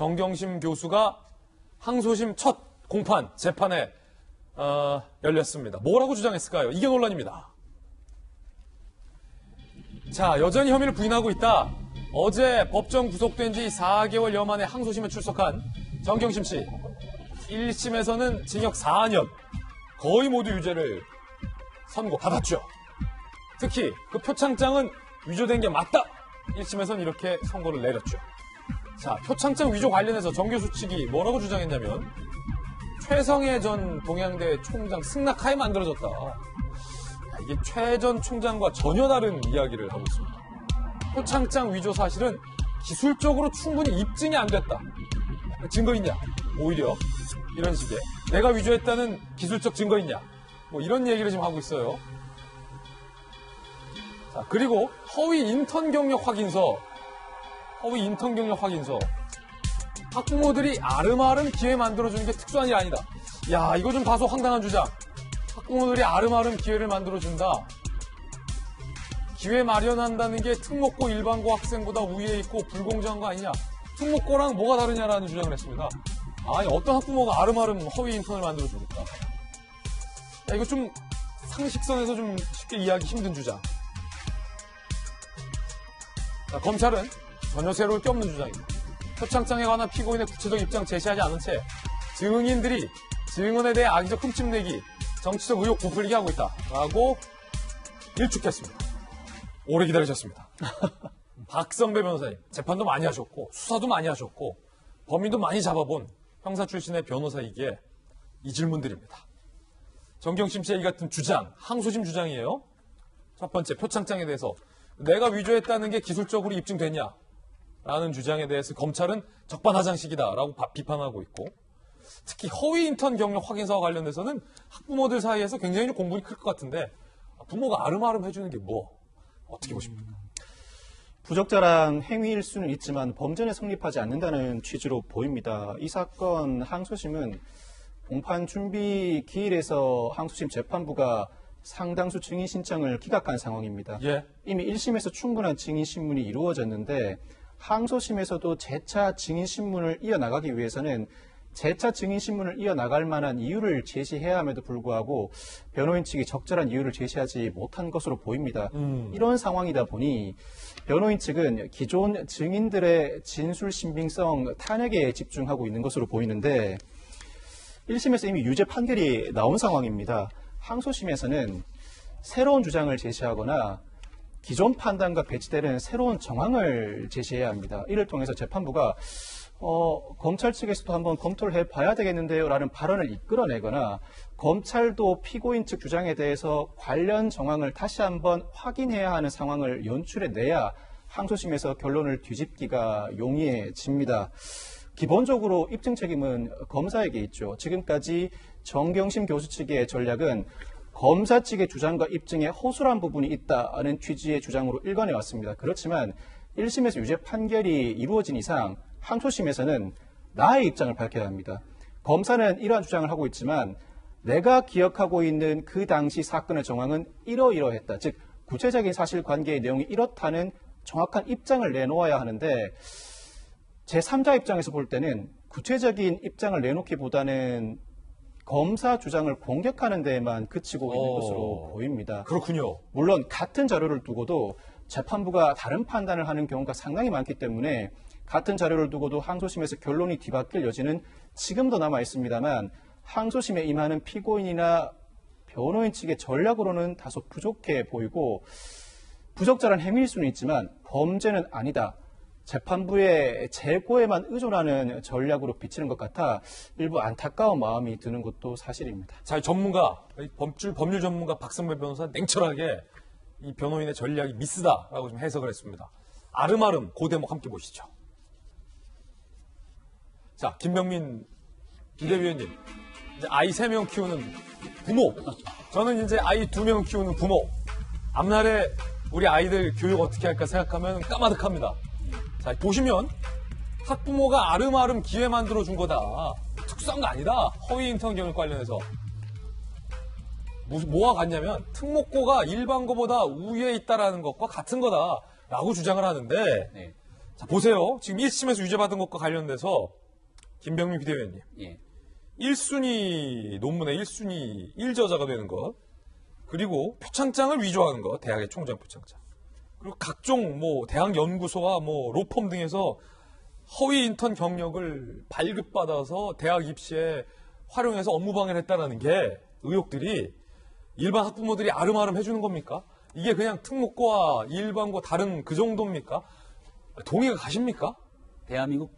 정경심 교수가 항소심 첫 공판 재판에 어, 열렸습니다. 뭐라고 주장했을까요? 이게 논란입니다. 자, 여전히 혐의를 부인하고 있다. 어제 법정 구속된 지 4개월여 만에 항소심에 출석한 정경심 씨. 1심에서는 징역 4년, 거의 모두 유죄를 선고받았죠. 특히 그 표창장은 위조된 게 맞다. 1심에서는 이렇게 선고를 내렸죠. 자, 표창장 위조 관련해서 정 교수 측이 뭐라고 주장했냐면 최성해 전 동양대 총장 승낙하에 만들어졌다. 이게 최 전 총장과 전혀 다른 이야기를 하고 있습니다. 표창장 위조 사실은 기술적으로 충분히 입증이 안 됐다. 증거 있냐? 오히려 이런 식의 내가 위조했다는 기술적 증거 있냐? 뭐 이런 얘기를 지금 하고 있어요. 자, 그리고 허위 인턴 경력 확인서, 허위 인턴 경력 확인서. 학부모들이 아름아름 기회 만들어주는 게 특수한 일이 아니다. 야, 이거 좀 다소 황당한 주장. 학부모들이 아름아름 기회를 만들어준다. 기회 마련한다는 게 특목고 일반고 학생보다 우위에 있고 불공정한 거 아니냐. 특목고랑 뭐가 다르냐라는 주장을 했습니다. 아니, 어떤 학부모가 아름아름 허위 인턴을 만들어줍니까? 야, 이거 좀 상식선에서 좀 쉽게 이해하기 힘든 주장. 자, 검찰은 전혀 새로울 게 없는 주장입니다. 표창장에 관한 피고인의 구체적 입장 제시하지 않은 채 증인들이 증언에 대해 악의적 흠집내기, 정치적 의혹 부풀리게 하고 있다라고 일축했습니다. 오래 기다리셨습니다. 박성배 변호사님, 재판도 많이 하셨고 수사도 많이 하셨고 범인도 많이 잡아본 형사 출신의 변호사이기에 이 질문드립니다. 정경심 씨의 이 같은 주장, 항소심 주장이에요. 첫 번째, 표창장에 대해서 내가 위조했다는 게 기술적으로 입증됐냐? 라는 주장에 대해서 검찰은 적반하장식이다라고 바- 비판하고 있고 특히 허위 인턴 경력 확인서와 관련해서는 학부모들 사이에서 굉장히 좀 공분이 클 것 같은데 부모가 아름아름 해주는 게 뭐? 어떻게 보십니까? 부적절한 행위일 수는 있지만 범죄는 성립하지 않는다는 취지로 보입니다. 이 사건 항소심은 공판 준비 기일에서 항소심 재판부가 상당수 증인 신청을 기각한 상황입니다. 예. 이미 1심에서 충분한 증인 신문이 이루어졌는데 항소심에서도 재차 증인 신문을 이어나가기 위해서는 재차 증인 신문을 이어나갈 만한 이유를 제시해야 함에도 불구하고 변호인 측이 적절한 이유를 제시하지 못한 것으로 보입니다. 이런 상황이다 보니 변호인 측은 기존 증인들의 진술 신빙성 탄핵에 집중하고 있는 것으로 보이는데 1심에서 이미 유죄 판결이 나온 상황입니다. 항소심에서는 새로운 주장을 제시하거나 기존 판단과 배치되는 새로운 정황을 제시해야 합니다. 이를 통해서 재판부가 어, 검찰 측에서도 한번 검토를 해봐야 되겠는데요 라는 발언을 이끌어내거나 검찰도 피고인 측 주장에 대해서 관련 정황을 다시 한번 확인해야 하는 상황을 연출해내야 항소심에서 결론을 뒤집기가 용이해집니다. 기본적으로 입증 책임은 검사에게 있죠. 지금까지 정경심 교수 측의 전략은 검사 측의 주장과 입증에 허술한 부분이 있다는 취지의 주장으로 일관해 왔습니다. 그렇지만 1심에서 유죄 판결이 이루어진 이상 항소심에서는 나의 입장을 밝혀야 합니다. 검사는 이러한 주장을 하고 있지만 내가 기억하고 있는 그 당시 사건의 정황은 이러이러했다. 즉 구체적인 사실 관계의 내용이 이렇다는 정확한 입장을 내놓아야 하는데 제3자 입장에서 볼 때는 구체적인 입장을 내놓기보다는 검사 주장을 공격하는 데에만 그치고 있는 어. 것으로 보입니다. 그렇군요. 물론 같은 자료를 두고도 재판부가 다른 판단을 하는 경우가 상당히 많기 때문에 같은 자료를 두고도 항소심에서 결론이 뒤바뀔 여지는 지금도 남아 있습니다만 항소심에 임하는 피고인이나 변호인 측의 전략으로는 다소 부족해 보이고 부적절한 행위일 수는 있지만 범죄는 아니다. 재판부의 재고에만 의존하는 전략으로 비치는 것 같아 일부 안타까운 마음이 드는 것도 사실입니다. 자, 전문가, 이 법률, 법률 전문가 박성배 변호사 냉철하게 이 변호인의 전략이 미스다라고 좀 해석을 했습니다. 아름아름 그 대목 함께 보시죠. 자, 김병민 비대위원님. 아이 세 명 키우는 부모. 저는 이제 아이 두 명 키우는 부모. 앞날에 우리 아이들 교육 어떻게 할까 생각하면 까마득합니다. 자, 보시면 학부모가 아름아름 기회 만들어 준 거다. 특수한 거 아니다. 허위 인턴 경력 관련해서. 무슨 뭐가 같냐면 특목고가 일반고보다 우위에 있다라는 것과 같은 거다라고 주장을 하는데 네. 자, 보세요. 지금 1심에서 유죄받은 것과 관련돼서 김병민 비대위원님. 예. 1순위 논문의 1순위 1저자가 되는 것. 그리고 표창장을 위조하는 것. 대학의 총장 표창장. 그리고 각종 뭐 대학 연구소와 뭐 로펌 등에서 허위 인턴 경력을 발급받아서 대학 입시에 활용해서 업무 방해를 했다라는 게 의혹들이 일반 학부모들이 아름아름 해주는 겁니까? 이게 그냥 특목고와 일반고 다른 그 정도입니까? 동의가 가십니까? 대한민국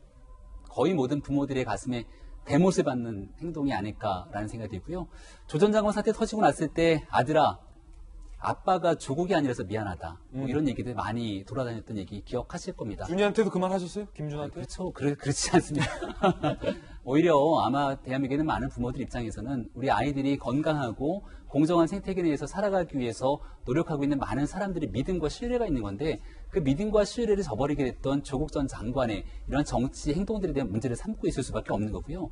거의 모든 부모들의 가슴에 대못을 받는 행동이 아닐까라는 생각이 들고요. 조전 장관 사태 터지고 났을 때 아들아 아빠가 조국이 아니라서 미안하다. 뭐 이런 얘기들 많이 돌아다녔던 얘기 기억하실 겁니다. 준이한테도 그말 하셨어요? 김준한테? 그렇죠. 그래, 그렇지 않습니다. 오히려 아마 대한민국에 는 많은 부모들 입장에서는 우리 아이들이 건강하고 공정한 생태계 내에서 살아가기 위해서 노력하고 있는 많은 사람들의 믿음과 신뢰가 있는 건데 그 믿음과 신뢰를 저버리게 됐던 조국 전 장관의 이런 정치 행동들에 대한 문제를 삼고 있을 수밖에 없는 거고요.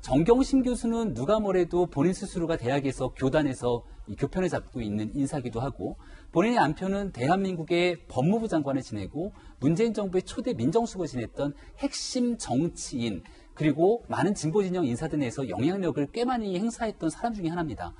정경심 교수는 누가 뭐래도 본인 스스로가 대학에서 교단에서 이 교편을 잡고 있는 인사기도 하고 본인의 남편은 대한민국의 법무부 장관을 지내고 문재인 정부의 초대 민정수석을 지냈던 핵심 정치인 그리고 많은 진보 진영 인사들 내에서 영향력을 꽤 많이 행사했던 사람 중에 하나입니다.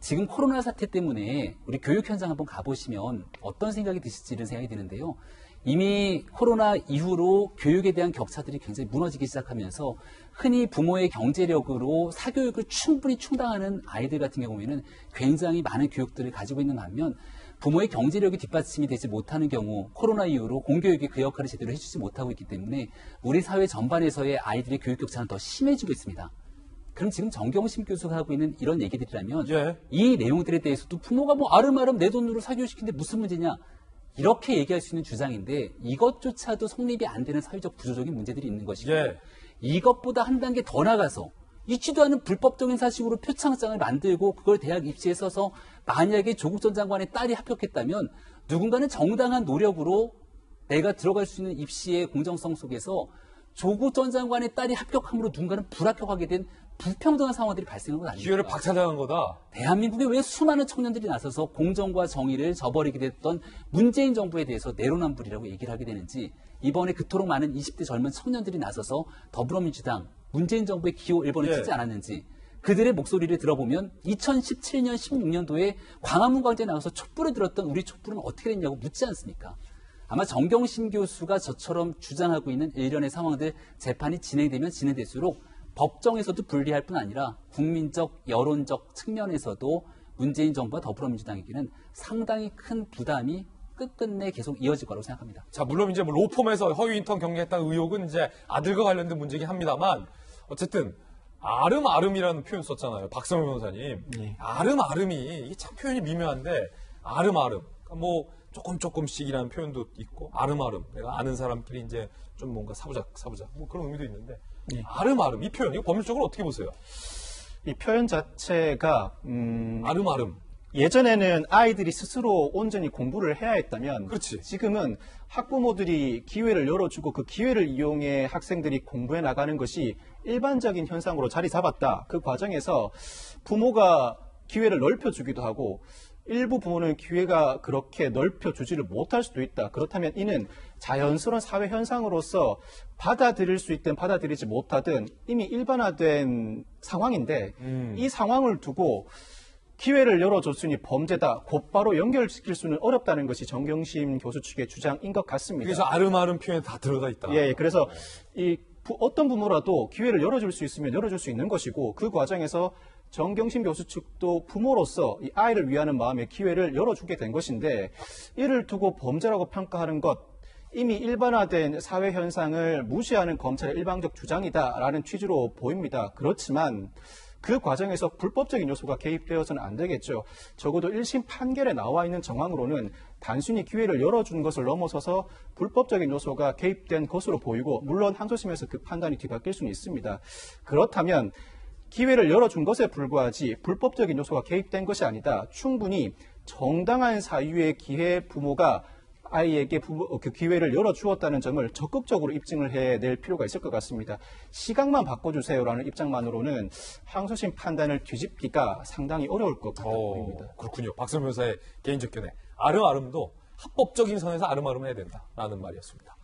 지금 코로나 사태 때문에 우리 교육 현장 한번 가보시면 어떤 생각이 드실지 이런 생각이 드는데요. 이미 코로나 이후로 교육에 대한 격차들이 굉장히 무너지기 시작하면서 흔히 부모의 경제력으로 사교육을 충분히 충당하는 아이들 같은 경우에는 굉장히 많은 교육들을 가지고 있는 반면 부모의 경제력이 뒷받침이 되지 못하는 경우 코로나 이후로 공교육이 그 역할을 제대로 해주지 못하고 있기 때문에 우리 사회 전반에서의 아이들의 교육 격차는 더 심해지고 있습니다. 그럼 지금 정경심 교수가 하고 있는 이런 얘기들이라면 예. 이 내용들에 대해서도 부모가 뭐 아름아름 내 돈으로 사교육시키는데 무슨 문제냐 이렇게 얘기할 수 있는 주장인데 이것조차도 성립이 안 되는 사회적 구조적인 문제들이 있는 것이고 예. 이것보다 한 단계 더 나가서 있지도 않은 불법적인 사식으로 표창장을 만들고 그걸 대학 입시에 써서 만약에 조국 전 장관의 딸이 합격했다면 누군가는 정당한 노력으로 내가 들어갈 수 있는 입시의 공정성 속에서 조국 전 장관의 딸이 합격함으로 누군가는 불합격하게 된 불평등한 상황들이 발생한 건 아닙니까? 기회를 박차장한 거다. 대한민국에 왜 수많은 청년들이 나서서 공정과 정의를 저버리게 됐던 문재인 정부에 대해서 내로남불이라고 얘기를 하게 되는지 이번에 그토록 많은 20대 젊은 청년들이 나서서 더불어민주당, 문재인 정부의 기호 1번을 예. 치지 않았는지 그들의 목소리를 들어보면 2017년, 16년도에 광화문 광장에 나가서 촛불을 들었던 우리 촛불은 어떻게 됐냐고 묻지 않습니까? 아마 정경심 교수가 저처럼 주장하고 있는 일련의 상황들 재판이 진행되면 진행될수록 법정에서도 불리할 뿐 아니라 국민적, 여론적 측면에서도 문재인 정부와 더불어민주당에게는 상당히 큰 부담이 끝끝내 계속 이어질 거라고 생각합니다. 자, 물론 이제 뭐 로펌에서 허위 인턴 경력했다는 의혹은 이제 아들과 관련된 문제긴 합니다만 어쨌든 아름아름이라는 표현 썼잖아요. 박성호 변호사님. 예. 아름아름이 이게 참 표현이 미묘한데 아름아름. 그러니까 뭐 조금 조금씩이라는 표현도 있고 아름아름. 내가 아는 사람끼리 이제 좀 뭔가 사부작 사부작 뭐 그런 의미도 있는데 예. 아름아름 이 표현 이거 법률적으로 어떻게 보세요? 이 표현 자체가 음, 아름아름. 예전에는 아이들이 스스로 온전히 공부를 해야 했다면 그렇지. 지금은 학부모들이 기회를 열어주고 그 기회를 이용해 학생들이 공부해 나가는 것이 일반적인 현상으로 자리 잡았다. 그 과정에서 부모가 기회를 넓혀주기도 하고 일부 부모는 기회가 그렇게 넓혀주지를 못할 수도 있다. 그렇다면 이는 자연스러운 사회 현상으로서 받아들일 수 있든 받아들이지 못하든 이미 일반화된 상황인데 음. 이 상황을 두고 기회를 열어줬으니 범죄다 곧바로 연결시킬 수는 어렵다는 것이 정경심 교수 측의 주장인 것 같습니다. 그래서 아름아름 표현에 다 들어가 있다. 예, 예. 그래서 이 부- 어떤 부모라도 기회를 열어줄 수 있으면 열어줄 수 있는 것이고 그 과정에서 정경심 교수 측도 부모로서 이 아이를 위하는 마음에 기회를 열어주게 된 것인데 이를 두고 범죄라고 평가하는 것 이미 일반화된 사회 현상을 무시하는 검찰의 일방적 주장이다라는 취지로 보입니다. 그렇지만 그 과정에서 불법적인 요소가 개입되어서는 안 되겠죠. 적어도 1심 판결에 나와 있는 정황으로는 단순히 기회를 열어준 것을 넘어서서 불법적인 요소가 개입된 것으로 보이고 물론 항소심에서 그 판단이 뒤바뀔 수는 있습니다. 그렇다면 기회를 열어준 것에 불과하지 불법적인 요소가 개입된 것이 아니다. 충분히 정당한 사유의 기회 부모가 아이에게 부모- 그 기회를 열어주었다는 점을 적극적으로 입증을 해낼 필요가 있을 것 같습니다. 시각만 바꿔주세요라는 입장만으로는 항소심 판단을 뒤집기가 상당히 어려울 것 같아 어, 보입니다. 그렇군요. 박성호 변호사의 개인적 견해. 아름아름도 합법적인 선에서 아름아름 해야 된다라는 말이었습니다.